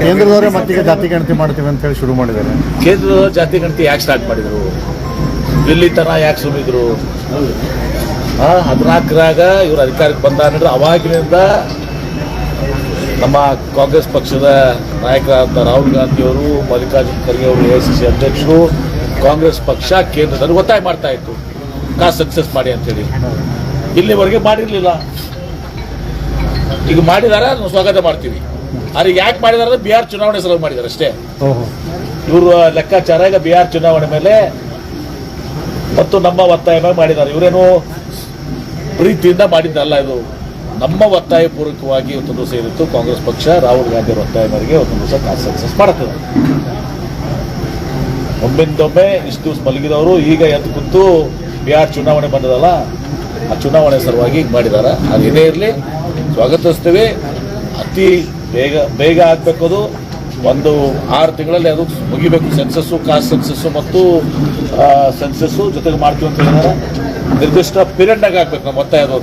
ಕೇಂದ್ರದವರೇ ಮತ್ತೀಗ ಜಾತಿ ಗಣತಿ ಮಾಡ್ತೀವಿ ಅಂತ ಹೇಳಿ ಶುರು ಮಾಡಿದ್ದಾರೆ. ಕೇಂದ್ರದವರು ಜಾತಿ ಗಣತಿ ಯಾಕೆ ಸ್ಟಾರ್ಟ್ ಮಾಡಿದ್ರು? ಇಲ್ಲಿ ತನ ಯಾಕೆ ಸುಮಿದ್ರು ಆ ಹದಿನಾಲ್ಕರಾಗ ಇವರು ಅಧಿಕಾರಕ್ಕೆ ಬಂದ ಅಂದ್ರೆ ಅವಾಗಿನಿಂದ ನಮ್ಮ ಕಾಂಗ್ರೆಸ್ ಪಕ್ಷದ ನಾಯಕರಾದ ರಾಹುಲ್ ಗಾಂಧಿ ಅವರು ಮಲ್ಲಿಕಾರ್ಜುನ್ ಖರ್ಗೆ ಅವರು ಎ ಸಿ ಸಿ ಅಧ್ಯಕ್ಷರು ಕಾಂಗ್ರೆಸ್ ಪಕ್ಷ ಕೇಂದ್ರದಲ್ಲಿ ಒತ್ತಾಯ ಮಾಡ್ತಾ ಇತ್ತು ಕಾಸ್ಟ್ ಸಕ್ಸಸ್ ಮಾಡಿ ಅಂತೇಳಿ ಇಲ್ಲಿವರೆಗೆ ಮಾಡಿರಲಿಲ್ಲ. ಈಗ ಮಾಡಿದಾರೆ ನಾವು ಸ್ವಾಗತ ಮಾಡ್ತೀವಿ. ಆದ್ರೆ ಯಾಕೆ ಮಾಡಿದಾರೆ ಬಿ ಬಿಹಾರ್ ಚುನಾವಣೆ ಸಲುವಾಗಿ ಮಾಡಿದ್ದಾರೆ ಅಷ್ಟೇ. ಇವರು ಲೆಕ್ಕಾಚಾರ ಈಗ ಬಿಹಾರ್ ಚುನಾವಣೆ ಮೇಲೆ ಮತ್ತು ನಮ್ಮ ಒತ್ತಾಯ ಮೇಲೆ ಮಾಡಿದ್ದಾರೆ. ಇವರೇನು ಪ್ರೀತಿಯಿಂದ ಮಾಡಿದ್ದಲ್ಲ ಇದು. ನಮ್ಮ ಒತ್ತಾಯ ಪೂರ್ವಕವಾಗಿ ಒಂದು ಸೇರಿತ್ತು ಕಾಂಗ್ರೆಸ್ ಪಕ್ಷ ರಾಹುಲ್ ಗಾಂಧಿ ಅವರ ಒತ್ತಾಯ ಮೇರೆಗೆ ಒಂದು ದಿವಸ ಸಕ್ಸಸ್ ಮಾಡುತ್ತದೆ. ಒಮ್ಮಿಂದೊಮ್ಮೆ ಇಷ್ಟು ದಿವಸ ಮಲಗಿದವರು ಈಗ ಎದ್ದು ಕೂತು ಬಿಹಾರ್ ಚುನಾವಣೆ ಬಂದದಲ್ಲ ಆ ಚುನಾವಣೆ ಸಲುವಾಗಿ ಮಾಡಿದ್ದಾರೆ ಅದು ಏನೇ ಇರಲಿ. ಸ್ವಾಗತಿಸ್ತೇವೆ. ಅತಿ ಬೇಗ ಬೇಗ ಆಗಬೇಕು ಅದು ಒಂದು ಆರು ತಿಂಗಳಲ್ಲಿ ಅದು ಮುಗಿಬೇಕು. ಸೆನ್ಸಸ್ಸು ಕಾಸ್ಟ್ ಸೆನ್ಸಸ್ಸು ಮತ್ತು ಸೆನ್ಸಸ್ಸು ಜೊತೆಗೆ ಮಾಡ್ತೀವಿ ಅಂತ ಹೇಳಿದ್ರೆ. ನಿರ್ದಿಷ್ಟ ಪೀರಿಯಡ್ನಾಗ ಆಗ್ಬೇಕು ನಮ್ಮ ಒತ್ತಾಯ ಅದು.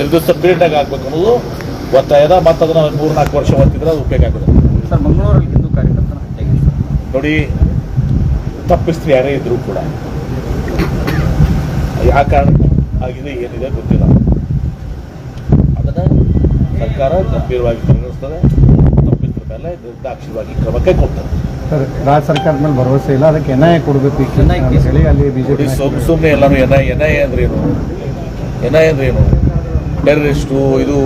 ನಿರ್ದಿಷ್ಟ ಪೀರಿಯಡ್ನಾಗ ಆಗ್ಬೇಕು ಅನ್ನೋದು ಒತ್ತಾಯದ. ಮತ್ತು ಅದನ್ನು ಮೂರು ನಾಲ್ಕು ವರ್ಷ ಹೊತ್ತಿದ್ರೆ ಅದು ಉಪಯೋಗ ಆಗುತ್ತೆ. ಸರ್ ಮಂಗಳೂರಲ್ಲಿ ಹಿಂದೂ ಕಾರ್ಯಕರ್ತನ ನೋಡಿ ತಪ್ಪಿಸ್ತ್ರಿ ಯಾರೇ ಇದ್ರು ಕೂಡ ಯಾವ ಕಾರಣಕ್ಕೂ ಆಗಿದೆ ಏನಿದೆ ಗೊತ್ತಿಲ್ಲ. ಅದನ್ನು ಸರ್ಕಾರ ಗಂಭೀರವಾಗಿ ಪರಿಗಣಿಸ್ತದೆ. ತಪ್ಪಿದ್ರ ಮೇಲೆ ಕ್ರಮಕ್ಕೆ ಕೈಗೊಳ್ತದೆ. ಸರ್ ರಾಜ್ಯ ಸರ್ಕಾರದ ಮೇಲೆ ಭರವಸೆ ಇಲ್ಲ. ಅದಕ್ಕೆ ಎನ್ ಐ ಕೊಡಬೇಕು NIA ಅಂತ ಹೇಳಿ ಅಲ್ಲಿ ಬಿಜೆಪಿ ಸುಮ್ ಸುಮ್ಮನೆ ಎಲ್ಲರೂ ಎನ್ ಐ ಎನ್ ಐ ಅಂದ್ರೆ ಏನು? ಎನ್ ಐ ಅಂದ್ರೆ ಏನು? ಟೆರರಿಸ್ಟು ಇದು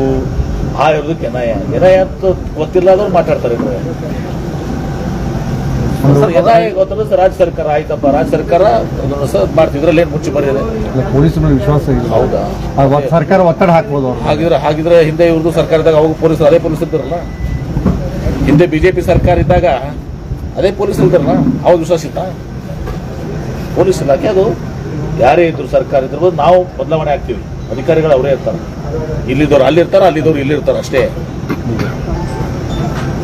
ಆ ಇರೋದಕ್ಕೆ ಎನ್ ಐ ಎನ್ ಐ ಅಂತ ಗೊತ್ತಿಲ್ಲ ಮಾತಾಡ್ತಾರೆ ಗೊತ್ತಿಲ್ಲ ರಾಜ್ಯ ಸರ್ಕಾರ ಆಯ್ತಪ್ಪ ರಾಜ್ಯ ಸರ್ಕಾರ ಮಾಡ್ತಿದ್ರಲ್ಲಿ ಏನು ಮುಚ್ಚಿ ಬರೆಯದೆ ಪೊಲೀಸರ ಮೇಲೆ ವಿಶ್ವಾಸ ಇಲ್ಲ. ಹೌದಾ? ಸರ್ಕಾರ ಒತ್ತಡ ಹಾಕ್ಬೋದು ಹಾಗಿದ್ರೆ ಹಾಗಿದ್ರೆ ಹಿಂದೆ ಇವ್ರದ್ದು ಸರ್ಕಾರದಾಗ ಅವಾಗ ಪೊಲೀಸರು ಅದೇ ಪೊಲೀಸ್ ಇದ್ದಾರಲ್ಲ ಹಿಂದೆ ಬಿಜೆಪಿ ಸರ್ಕಾರ ಇದ್ದಾಗ ಅದೇ ಪೊಲೀಸ್ ಇದ್ದಾರಲ್ಲ ಅವಾಗ ವಿಶ್ವಾಸ ಇತ್ತ? ಪೊಲೀಸ್ ಇಲಾಖೆ ಅದು ಯಾರೇ ಇದ್ರು ಸರ್ಕಾರ ಇದ್ರಬೋದು ನಾವು ಬದಲಾವಣೆ ಆಗ್ತೀವಿ. ಅಧಿಕಾರಿಗಳು ಅವರೇ ಇರ್ತಾರೆ. ಇಲ್ಲಿದ್ದವ್ರು ಅಲ್ಲಿ ಇರ್ತಾರೆ ಅಲ್ಲಿದ್ದವ್ರು ಇಲ್ಲಿ ಇರ್ತಾರೆ ಅಷ್ಟೇ.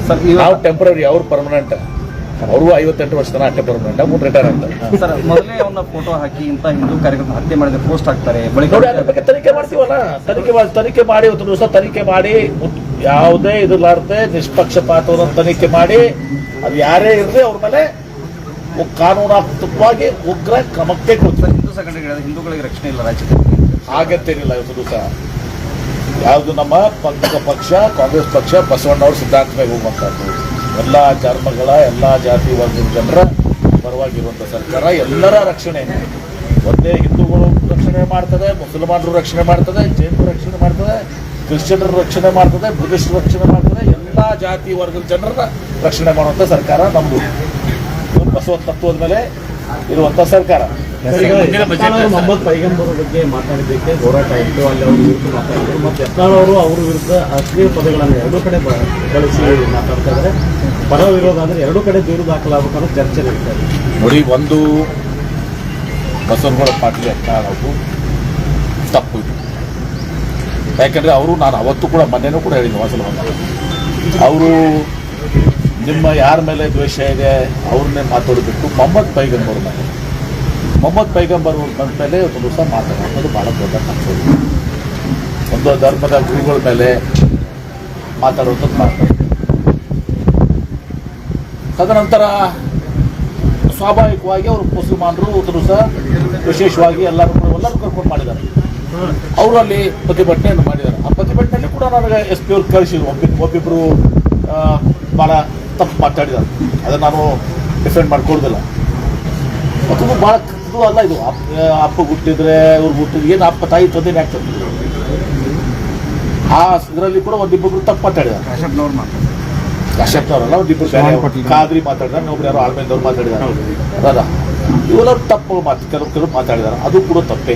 ಸರ್ ನಾವು ಟೆಂಪರರಿ ಅವ್ರು ಪರ್ಮನೆಂಟ್ ಅವರು ಐವತ್ತೆಂಟು ವರ್ಷ ತನಕ ಮೂರು ಪರ್ಮನೆಂಟ್ ಮುಂದೆ ರಿಟೈರ್ ಆಗ್ತಾರೆ ಸರ್ ಮೊದಲೇ ಅವನ್ನ ಫೋಟೋ ಹಾಕಿ ಇಂಥ ಹಿಂದೂ ಕಾರ್ಯಕ್ರಮ ಹತ್ಯೆ ಮಾಡಿದ್ರೆ ಪೋಸ್ಟ್ ಹಾಕ್ತಾರೆ ಬಳಿಕ ನೋಡಿ ತನಿಖೆ ಮಾಡ್ತೀವಲ್ಲ? ತನಿಖೆ ಮಾಡಿ ತನಿಖೆ ಮಾಡಿ ಒಂದು ದಿವಸ ತನಿಖೆ ಮಾಡಿ ಯಾವುದೇ ಇದಿಲ್ಲಾರ್ದೆ ನಿಷ್ಪಕ್ಷಪಾತವನ್ನು ತನಿಖೆ ಮಾಡಿ ಅದು ಯಾರೇ ಇರಲಿ ಅವ್ರ ಮೇಲೆ ಕಾನೂನಾತ್ಮಕವಾಗಿ ಉಗ್ರ ಕ್ರಮಕ್ಕೆ ಕೊಡ್ತಾರೆ. ಹಿಂದೂ ಸಂಘಟನೆಗಳ ಹಿಂದೂಗಳಿಗೆ ರಕ್ಷಣೆ ಇಲ್ಲ ರಾಜ್ಯದಲ್ಲಿ ಆಗತ್ತೇನಿಲ್ಲ ಇವತ್ತು ದಿವಸ. ಯಾವುದು ನಮ್ಮ ಪಕ್ಷ ಪಕ್ಷ ಕಾಂಗ್ರೆಸ್ ಪಕ್ಷ ಬಸವಣ್ಣವ್ರ ಸಿದ್ಧಾಂತ ಮೇಲೆ ಹೋಗುವಂಥದ್ದು ಎಲ್ಲ ಧರ್ಮಗಳ, ಎಲ್ಲ ಜಾತಿ ವರ್ಗದ ಜನರ ಪರವಾಗಿರುವಂಥ ಸರ್ಕಾರ ಎಲ್ಲರ ರಕ್ಷಣೆ. ಒಂದೇ ಹಿಂದೂಗಳು ರಕ್ಷಣೆ ಮಾಡ್ತದೆ, ಮುಸಲ್ಮಾನರು ರಕ್ಷಣೆ ಮಾಡ್ತದೆ, ಜೈನರು ರಕ್ಷಣೆ ಮಾಡ್ತದೆ, ಕ್ರಿಶ್ಚಿಯನ್ರು ರಕ್ಷಣೆ ಮಾಡ್ತದೆ ಬುದ್ಧಿಸ್ಟ್ ರಕ್ಷಣೆ ಮಾಡ್ತದೆ, ಎಲ್ಲ ಜಾತಿ ವರ್ಗದ ಜನರ ರಕ್ಷಣೆ ಮಾಡುವಂಥ ಸರ್ಕಾರ ನಮ್ಮದು ಬಸವ ತತ್ವದ ಮೇಲೆ ಇರುವಂಥ ಸರ್ಕಾರ. ಮೊಹಮ್ಮದ್ ಪೈಗಂಬರ್ ಬಗ್ಗೆ ಮಾತಾಡಿದ್ದಕ್ಕೆ ಹೋರಾಟ ಇತ್ತು ಅಲ್ಲಿ ಅವ್ರ ವಿರುದ್ಧ ಮಾತಾಡಿದ್ರು. ಮತ್ತೆ ಯತ್ನಾಳ್ ಅವರು ಅವ್ರ ವಿರುದ್ಧ ಅಶ್ಲೀಲ ಪದಗಳನ್ನು ಎರಡೂ ಕಡೆ ಬಳಸಿ ಮಾತಾಡ್ತಾ ಇದ್ದಾರೆ. ಪರ ವಿರೋಧ ಅಂದ್ರೆ ಎರಡೂ ಕಡೆ ದೂರು ದಾಖಲಾಗಬೇಕು ಅನ್ನೋ ಚರ್ಚೆ ನಡೀತಾರೆ ನೋಡಿ ಒಂದು ಬಸವನಗೌಡ ಪಾಟೀಲ್ ಯತ್ನಾಳ್ ತಪ್ಪು ಇದು. ಯಾಕಂದ್ರೆ ಅವರು ನಾನು ಅವತ್ತು ಕೂಡ ಮೊನ್ನೆನೂ ಕೂಡ ಹೇಳಿದ್ದೆ ವಾಸಲ ಅವರು ನಿಮ್ಮ ಯಾರ ಮೇಲೆ ದ್ವೇಷ ಇದೆ ಅವ್ರನ್ನೇ ಮಾತಾಡಬೇಕು. ಮೊಹಮ್ಮದ್ ಪೈಗಂಬರ್ ಮೇಲೆ. ಮೊಹಮ್ಮದ್ ಪೈಗಂಬರ್ ಬಂದ ಮೇಲೆ ಒಂದು ದಿವಸ ಮಾತಾಡೋದು ಭಾಳ ದೊಡ್ಡ ತಪ್ಪು ಒಂದು ಧರ್ಮದ ಗುರುಗಳ ಮೇಲೆ ಮಾತಾಡುವಂಥದ್ದು ಮಾಡ್ತಾರೆ ತದನಂತರ ಸ್ವಾಭಾವಿಕವಾಗಿ ಅವರು ಮುಸಲ್ಮಾನರು ಒಂದು ಸಹ ವಿಶೇಷವಾಗಿ ಎಲ್ಲರೂ ಕೂಡ ಎಲ್ಲರೂ ಕರ್ಕೊಂಡು ಮಾಡಿದ್ದಾರೆ. ಅವರು ಪ್ರತಿಭಟನೆಯನ್ನು ಮಾಡಿದ್ದಾರೆ. ಆ ಪ್ರತಿಭಟನೆಯಲ್ಲಿ ಕೂಡ ನನಗೆ ಎಸ್ ಪಿ ಅವ್ರು ಕಳಿಸಿದ್ರು. ಒಬ್ಬ ಒಬ್ಬಿಬ್ಬರು ಭಾಳ ತಪ್ಪು ಮಾತಾಡಿದ್ದಾರೆ. ಅದನ್ನು ನಾನು ಡಿಫೆಂಡ್ ಮಾಡ್ಕೊಳ್ದಿಲ್ಲ. ಮತ್ತೊಂದು ಭಾಳ ಇದು ಅಲ್ಲ ಇದು. ಅಪ್ಪ ಅಪ್ಪ ಹುಟ್ಟಿದ್ರೆ ಇವ್ರು ಹುಟ್ಟಿದ್ರೆ ಏನು ಅಪ್ಪ ತಾಯಿ ತಂದೆನೇ ಆಗ್ತದೆ ಆ ಇದರಲ್ಲಿ ಕೂಡ ಒಂದಿಬ್ಬರು ತಪ್ಪು ಮಾತಾಡಿದ್ದಾರೆ ಕಶ್ಯಪ್ ಅವರಲ್ಲ ಒಂದಿಬ್ಬರು ಕಾದ್ರಿ ಮಾತಾಡಿದಾರೆ ಇನ್ನೊಬ್ರು ಯಾರು ಆಳ್ಮೇದವ್ರು ಮಾತಾಡಿದ್ದಾರೆ ಅದ ಇವೆಲ್ಲರೂ ತಪ್ಪು ಮಾತು ಕೆಲವು ಕೆಲವು ಮಾತಾಡಿದ್ದಾರೆ ಅದು ಕೂಡ ತಪ್ಪೇ.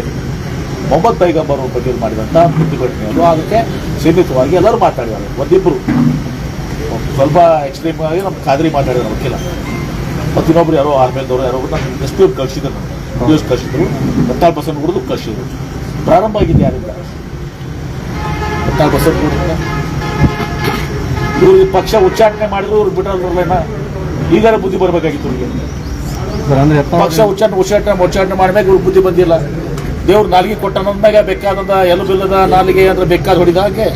ಮೊಹಮ್ಮದ್ ಪೈಗಂಬರ್ ಬರೋ ಬಗ್ಗೆ ಮಾಡಿದಂಥ ಪ್ರತಿಭಟನೆ ಅದು. ಅದಕ್ಕೆ ಸೀಮಿತವಾಗಿ ಎಲ್ಲರೂ ಮಾತಾಡಿದ್ದಾರೆ. ಒಂದಿಬ್ಬರು. ಸ್ವಲ್ಪ ಎಕ್ಸ್ಟ್ರೀಮ್ ಆಗಿ ನಮ್ಮ ಖಾದ್ರಿ ಮಾತಾಡಿದ್ರು ವಕೀಲ ಮತ್ತು ಇನ್ನೊಬ್ರು ಯಾರೋ ಆರ್ಮೇಲ್ದವರು ಯಾರೋ ನಮ್ಮ ಎಸ್ ಪಿ ಕಳಿಸಿದ್ರು ನ್ಯೂಸ್ ಕಳಿಸಿದ್ರು ಹತ್ತಾರು ಪರ್ಸೆಂಟ್ ಹುಡುದು ಕಳಿಸಿದ್ರು ಪ್ರಾರಂಭ ಆಗಿದೆ ಯಾರಿಂದ? ಹತ್ತಾರು ಪರ್ಸೆಂಟ್ ಹುಡುಗ ಇವ್ರಿಗೆ ಪಕ್ಷ ಉಚ್ಚಾಟನೆ ಮಾಡಿದ್ರು ಇವ್ರು ಬಿಟ್ಟಲ್ಲ ಈಗಾರ ಬುದ್ಧಿ ಬರಬೇಕಾಗಿತ್ತು ಇವ್ರಿಗೆ. ಪಕ್ಷ ಉಚ್ಚಾರಣೆ ಉಚ್ಚಾಟನೆ ಉಚ್ಚಾಟನೆ ಉಚ್ಚಾಟನೆ ಮಾಡ್ಬೇಕು ಇವ್ರಿಗೆ ಬುದ್ಧಿ ಬಂದಿಲ್ಲ. ದೇವ್ರ ನಾಲಿಗೆ ಕೊಟ್ಟ ಬೇಕಾದಂತ ಎಲ್ಲ ಬಿಲ್ಲದ ನಾಲಿಗೆ ಅಂದ್ರೆ ಬೇಕಾದ ಹೊಡಿದ ಹಾಗೆ.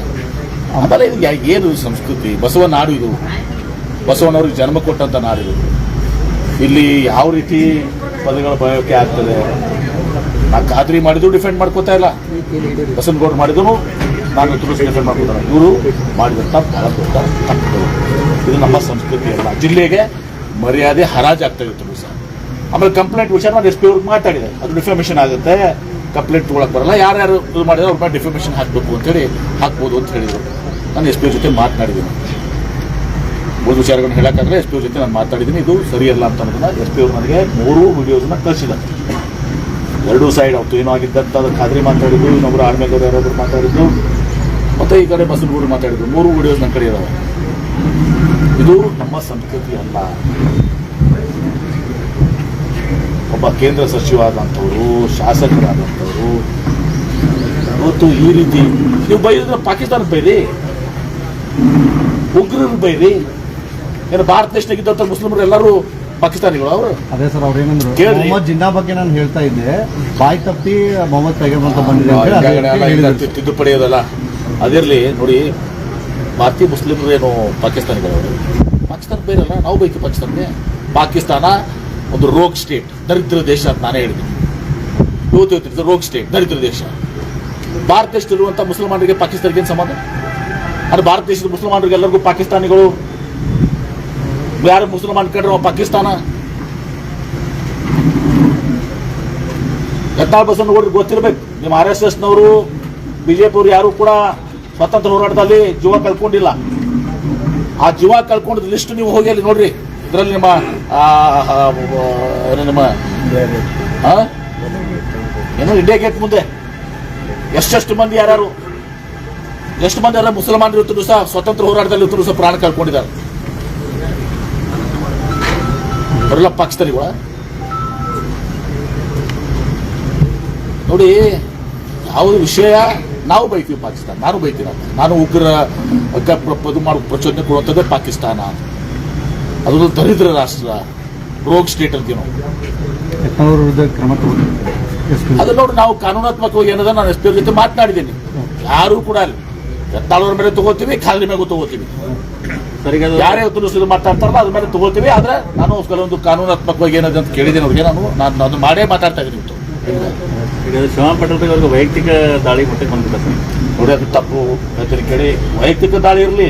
ಆಮೇಲೆ ಇದು ಏನು ಸಂಸ್ಕೃತಿ? ಬಸವ ನಾಡು ಇದು. ಬಸವನವ್ರಿಗೆ ಜನ್ಮ ಕೊಟ್ಟಂತ ನಾಡು ಇದು. ಇಲ್ಲಿ ಯಾವ ರೀತಿ ಪದಗಳ ಬಯೋಕೆ ಆಗ್ತದೆ? ನಾನು ಖಾತ್ರಿ ಮಾಡಿದ್ರು ಡಿಫೆಂಡ್ ಮಾಡ್ಕೋತಾ ಇಲ್ಲ. ಬಸವನಗೌಡರು ಮಾಡಿದ್ರು ನಾನು ತುಳಸಿ ಡಿಫೆಂಡ್ ಮಾಡ್ಕೊತಾರೆ ಇವರು ಮಾಡಿದಂಥ ಬಹಳ ದೊಡ್ಡ ತಪ್ಪು. ಇದು ನಮ್ಮ ಸಂಸ್ಕೃತಿ ಅಲ್ಲ. ಜಿಲ್ಲೆಗೆ ಮರ್ಯಾದೆ ಹರಾಜಾಗ್ತಾ ಇತ್ತು ಸರ್ ಆಮೇಲೆ ಕಂಪ್ಲೇಂಟ್ ವಿಚಾರ ನಾನು ಎಸ್ ಪಿ ಅವ್ರಿಗೆ ಮಾತಾಡಿದೆ ಅದು ಡಿಫಾಮೇಷನ್ ಆಗುತ್ತೆ. ಕಂಪ್ಲೇಂಟ್ ತೊಗೊಳಕ್ ಬರಲ್ಲ. ಯಾರ್ಯಾರು ಇದು ಮಾಡಿದ್ರೆ ಅವ್ರ ಮೇಲೆ ಡಿಫಾಮೇಷನ್ ಹಾಕಬೇಕು ಅಂತೇಳಿ ಹಾಕ್ಬೋದು ಅಂತ ಹೇಳಿದರು. ನಾನು ಎಸ್ ಪಿ ಜೊತೆ ಮಾತನಾಡಿದ್ದೀನಿ. ಉಳಿದ ವಿಚಾರಗಳನ್ನ ಹೇಳಕ್ಕಾದ್ರೆ ಎಸ್ ಪಿ ಜೊತೆ ನಾನು ಮಾತಾಡಿದ್ದೀನಿ. ಇದು ಸರಿಯಲ್ಲ ಅಂತ ಅನ್ನೋದನ್ನ ಎಸ್ ಪಿ ಅವರು ನನಗೆ ಮೂರು ವಿಡಿಯೋಸ್ನ ಕಳಿಸಿದ್ದಾರೆ. ಎರಡೂ ಸೈಡ್ ಅವತ್ತು ಏನೋ ಆಗಿದ್ದಂತ ಅದು ಖಾದ್ರಿ ಮಾತಾಡಿದ್ದು, ಇನ್ನೊಬ್ರು ಆಡ್ಮೇಗೌಡ ಯಾರೊಬ್ರು ಮಾತಾಡಿದ್ದು, ಮತ್ತೆ ಈ ಕಡೆ ಬಸವನಗೌಡರು ಮಾತಾಡಿದ್ರು. ಮೂರು ವಿಡಿಯೋಸ್ ನನ್ನ ಕಡೆ ಇದಾವೆ. ಇದು ನಮ್ಮ ಸಂಸ್ಕೃತಿ ಅಲ್ಲ. ಒಬ್ಬ ಕೇಂದ್ರ ಸಚಿವರಾದಂಥವ್ರು ಶಾಸಕರಾದಂಥವ್ರು, ಇವತ್ತು ಈ ರೀತಿ, ನೀವು ಬೈದ್ರೆ ಪಾಕಿಸ್ತಾನ ಬೈರಿ, ಉಗ್ರರು ಬೈರಿ ಏನು ಭಾರತ ದೇಶದಾಗಿದ್ದಂಥ ಮುಸ್ಲಿಮರು ಎಲ್ಲರೂ ಪಾಕಿಸ್ತಾನಿಗಳು ಅವರು? ಅದೇ ಸರ್ ಅವ್ರು ಏನಂದ್ರು? ಕೇಳ್ರಿ. ಮೊಹಮ್ಮದ್ ಜಿನ್ನಾ ಬಗ್ಗೆ ನಾನು ಹೇಳ್ತಾ ಇದ್ದೆ ಬಾಯ್ ತಪ್ಪಿ ಮೊಹಮ್ಮದ್ ಪೈಗಂಬರ್ ಅಂತ ಬಂದಿದೆ ಅಂತ ಹೇಳಿ ಅದೇ ಈಗಾಗಲೇ ಹೇಳಿದ್ರು. ಇದು ತಿದ್ದುಪಡಿ ಅದಲ್ಲ. ಅದಿರಲಿ ನೋಡಿ ಭಾರತೀಯ ಮುಸ್ಲಿಮರು ಏನು ಪಾಕಿಸ್ತಾನಿಗಳು ಅವರು? ಪಾಕಿಸ್ತಾನ ಅಲ್ಲ ನಾವು ಬೈಕ್ ಪಾಕಿಸ್ತಾನಕ್ಕೆ. ಪಾಕಿಸ್ತಾನ ಒಂದು ರೋಗ್ ಸ್ಟೇಟ್ ದರಿದ್ರ ದೇಶ ಅಂತ ನಾನೇ ಹೇಳಿದ್ದೀನಿ. ಇವತ್ತು ಇವತ್ತು ರೋಗ್ ಸ್ಟೇಟ್ ದರಿದ್ರ ದೇಶ. ಭಾರತ ದೇಶದಲ್ಲಿರುವಂಥ ಮುಸಲ್ಮಾನರಿಗೆ ಪಾಕಿಸ್ತಾನಕ್ಕೆ ಏನು ಸಂಬಂಧ? ಅಂದ್ರೆ ಭಾರತ ದೇಶದ ಮುಸಲ್ಮಾನರಿಗೆ ಎಲ್ಲರಿಗೂ ಪಾಕಿಸ್ತಾನಿಗಳು ಯಾರು ಮುಸಲ್ಮಾನ್ ಕಂಡ್ರೆ ಪಾಕಿಸ್ತಾನ. ಯತ್ನಾಳ್ ನೋಡ್ರಿ ಗೊತ್ತಿರಬೇಕು. ನಿಮ್ಮ ಆರ್ ಎಸ್ ಎಸ್ನವರು, ಬಿಜೆಪಿಯವರು ಯಾರು ಕೂಡ ಸ್ವತಂತ್ರ ಹೋರಾಟದಲ್ಲಿ ಜೀವ ಕಳ್ಕೊಂಡಿಲ್ಲ. ಆ ಜೀವ ಕಳ್ಕೊಂಡಿದ್ದ ಲಿಸ್ಟ್ ನೀವು ಹೋಗಿ ಅಲ್ಲಿ ನೋಡ್ರಿ. ಇದರಲ್ಲಿ ನಿಮ್ಮ ನಿಮ್ಮ? ಏನು ಇಂಡಿಯಾ ಗೇಟ್ ಮುಂದೆ. ಎಷ್ಟೆಷ್ಟು ಮಂದಿ ಯಾರ್ಯಾರು? ಎಷ್ಟು ಮಂದಿ ಯಾರು ಮುಸಲ್ಮಾನರು ಇತ್ತು ಸಹ ಸ್ವತಂತ್ರ ಹೋರಾಟದಲ್ಲಿ ಇತ್ತು ಸಹ ಪ್ರಾಣ ಕಳ್ಕೊಂಡಿದ್ದಾರೆ. ಅವರೆಲ್ಲ ಪಾಕಿಸ್ತಾನಿಗಳ ನೋಡಿ, ಯಾವುದು ವಿಷಯ? ನಾವು ಬೈತೀವಿ ಪಾಕಿಸ್ತಾನ. ನಾನು ಬೈತೀನ ನಾನು ಉಗ್ರ ಇದು ಮಾಡೋ ಪ್ರಚೋದನೆ ಕೊಡುವಂಥದ್ದೇ ಪಾಕಿಸ್ತಾನ. ಅದೊಂದು ದರಿದ್ರ ರಾಷ್ಟ್ರ. ರೋಗ್ ಸ್ಟೇಟ್ ಅಂತೀವಿ ನಾವು ಅದು ನೋಡಿ, ನಾವು ಕಾನೂನಾತ್ಮಕವಾಗಿ ಏನದ, ನಾನು ಎಸ್ ಪಿ ಜೊತೆ ಮಾತನಾಡಿದ್ದೀನಿ. ಯಾರು ಕೂಡ ಅಲ್ಲಿ. ಎತ್ತಾಳವ್ರ ಮೇಲೆ ತಗೋತೀವಿ ಖಾಲಿ ಮೇಲೆ ತಗೋತೀವಿ. ಯಾರೇ ಇದು ಮಾತಾಡ್ತಾರಲ್ಲ ಅದ್ರ ಮೇಲೆ ತಗೋತೀವಿ ಆದ್ರೆ ನಾನು ಕೆಲವೊಂದು ಕಾನೂನಾತ್ಮಕವಾಗಿ ಏನದ ಅಂತ ಕೇಳಿದ್ದೀನಿ ಅವ್ರಿಗೆ. ನಾನು ನಾನು ಅದು ಮಾಡೇ ಮಾತಾಡ್ತಾ ಇದ್ದೀನಿ. ಈಗ ಪಟೇಲ್ ಅವ್ರಿಗೆ ವೈಯಕ್ತಿಕ ದಾಳಿ ಮಟ್ಟಕ್ಕೆ ಬಂದಿಲ್ಲ ಸರ್. ನೋಡಿ ಅದು ತಪ್ಪು. ಹೇಳ್ತೀನಿ ಕೇಳಿ ವೈಯಕ್ತಿಕ ದಾಳಿ ಇರಲಿ.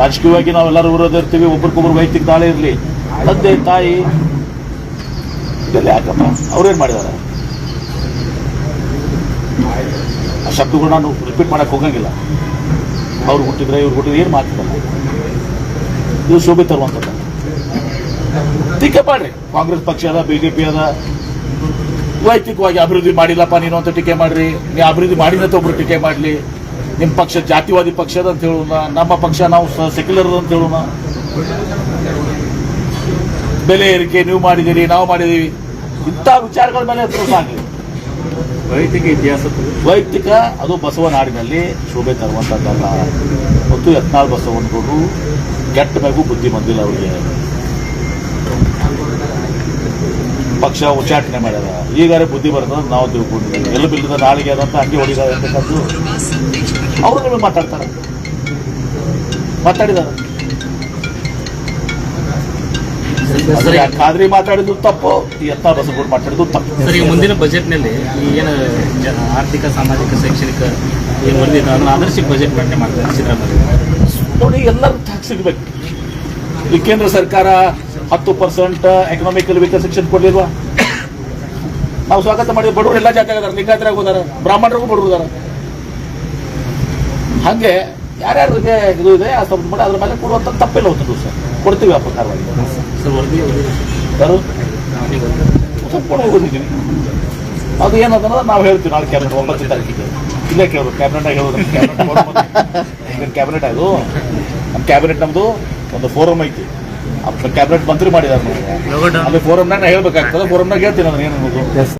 ರಾಜಕೀಯವಾಗಿ ನಾವೆಲ್ಲರೂ ವಿರೋಧ ಇರ್ತೀವಿ ಒಬ್ರಿಗೊಬ್ರು ವೈಯಕ್ತಿಕ ದಾಳಿ ಇರಲಿ. ತಂದೆ ತಾಯಿ ಇದೆಲ್ಲ ಯಾಕಪ್ಪ? ಅವ್ರೇನು ಮಾಡಿದಾರೆ? ಆ ಶಬ್ದಗಳು ನಾನು ರಿಪೀಟ್ ಮಾಡಕ್ ಹೋಗಂಗಿಲ್ಲ. ಅವ್ರು ಹುಟ್ಟಿದ್ರೆ ಇವ್ರು ಹುಟ್ಟಿದ್ರೆ ಏನು ಮಾತಿದಲ್ಲ ಇದು ಶೋಭೆ ತರುವಂಥದ್ದು. ಟೀಕೆ ಮಾಡ್ರಿ ಕಾಂಗ್ರೆಸ್ ಪಕ್ಷ ಅದ ಬಿಜೆಪಿ ಅದ. ವೈಯಕ್ತಿಕವಾಗಿ ಅಭಿವೃದ್ಧಿ ಮಾಡಿಲ್ಲಪ್ಪ ನೀನು ಅಂತ ಟೀಕೆ ಮಾಡ್ರಿ. ನೀ ಅಭಿವೃದ್ಧಿ ಮಾಡಿದಂತ ಒಬ್ರು ಟೀಕೆ ಮಾಡಲಿ. ನಿಮ್ಮ ಪಕ್ಷ ಜಾತಿವಾದಿ ಪಕ್ಷದ ಅಂತ ಹೇಳೋಣ. ನಮ್ಮ ಪಕ್ಷ ನಾವು ಸೆಕ್ಯುಲರ್ ಅಂತ ಹೇಳೋಣ. ಬೆಲೆ ಏರಿಕೆ ನೀವು ಮಾಡಿದ್ದೀರಿ ನಾವು ಮಾಡಿದೀವಿ ಇಂಥ ವಿಚಾರಗಳ ಮೇಲೆ ಆಗಲಿ ವೈಯಕ್ತಿಕ ಇತಿಹಾಸ ವೈಯಕ್ತಿಕ ಅದು ಬಸವನಾಡಿನಲ್ಲಿ ಶೋಭೆ ತರುವಂಥದ್ದಲ್ಲ. ಮತ್ತು ಯತ್ನಾಳ್ ಬಸವನಗೌಡರು ಕೆಟ್ಟ ಮ್ಯಾಗೂ ಬುದ್ಧಿ ಬಂದಿಲ್ಲ ಅವರಿಗೆ. ಪಕ್ಷ ಉಚ್ಚಾಟನೆ ಮಾಡ್ಯಾರ. ಈಗಾರೆ ಬುದ್ಧಿ ಬರ್ತದ ನಾವು ತಿಳ್ಕೊಂಡಿದ್ದೀವಿ. ಎಲ್ಲ ಬಿಲ್ಲದ ನಾಳಿಗೆ ಅದಂತ ಹಂಗೆ ಹೊಡಿದಾರೆ ಅಂತಕ್ಕಂಥದ್ದು ಅವರು ನಿಮಗೆ ಮಾತಾಡ್ತಾರೆ. ಮಾತಾಡಿದಾರೆ. ಖಾದ್ರಿ ಮಾತಾಡಿದ್ದು ತಪ್ಪು ಎತ್ತ ಬಸವಗೌಡ ಮಾತಾಡಿದ್ದು ತಪ್ಪು. ಸರ್ ಈಗ ಮುಂದಿನ ಬಜೆಟ್ನಲ್ಲಿ ಈ ಏನು ಆರ್ಥಿಕ ಸಾಮಾಜಿಕ ಶೈಕ್ಷಣಿಕ ಏನು ವರದಿ ಇದೆ ಅದನ್ನ ಆದರ್ಶಿಕ ಬಜೆಟ್ ಮಂಡನೆ ಮಾಡ್ತಾರೆ ಸಿದ್ದರಾಮಯ್ಯ ನೋಡಿ ಎಲ್ಲರೂ ಟ್ಯಾಕ್ಸ್ ಸಿಗ್ಬೇಕು ಈ ಕೇಂದ್ರ ಸರ್ಕಾರ ಹತ್ತು ಪರ್ಸೆಂಟ್ ಎಕನಾಮಿಕಲ್ ವೀಕರ್ ಸೆಕ್ಷನ್ ಕೊಡ್ಲಿಲ್ವಾ? ನಾವು ಸ್ವಾಗತ ಮಾಡಿದ್ವಿ ಬಡವರು ಎಲ್ಲ ಜಾತಿ ಆಗಿದ್ದಾರೆ ಲಿಂಗಾಯತರಾಗ ಹೋದಾರ ಬ್ರಾಹ್ಮಣರಿಗೂ ಬಡವರು ಇದಾರ. ಹಂಗೆ ಯಾರ್ಯಾರಿಗೆ ಇದು ಇದೆ, ಆ ಮಾಡಿ ಅದ್ರ ಮೇಲೆ ಕೊಡುವಂತ ತಪ್ಪಿಲ್ಲ ಹೋಗ್ತದೆ ಸರ್ ಕೊಡ್ತೀವಿ ಆ ಪ್ರಕಾರವಾಗಿ. ಅದು ಏನದ ನಾವು ಹೇಳ್ತೀವಿ ನಾಳೆ ಕ್ಯಾಬಿನೆಟ್ ಒಂಬತ್ತು ತಾರೀಕಿಗೆ. ಇಲ್ಲೇ ಕೇಳೋದು ಕ್ಯಾಬಿನೆಟ್ ಹೇಳೋದು ಕ್ಯಾಬಿನೆಟ್ ಅದು. ನಮ್ಮ ಕ್ಯಾಬಿನೆಟ್ ನಮ್ಮದು ಒಂದು ಫೋರಮ್ ಐತಿ. ಕ್ಯಾಬಿನೆಟ್ ಮಂತ್ರಿ ಮಾಡಿದಾರೆ ನೋಡಿ. ಅಲ್ಲಿ ಫೋರಮ್ನಾಗ ಹೇಳ್ಬೇಕಾಗ್ತದೆ. ಫೋರಮ್ನಾಗ ಹೇಳ್ತೀನಿ ಅದನ್ನ ಏನು ಅನ್ನೋದು.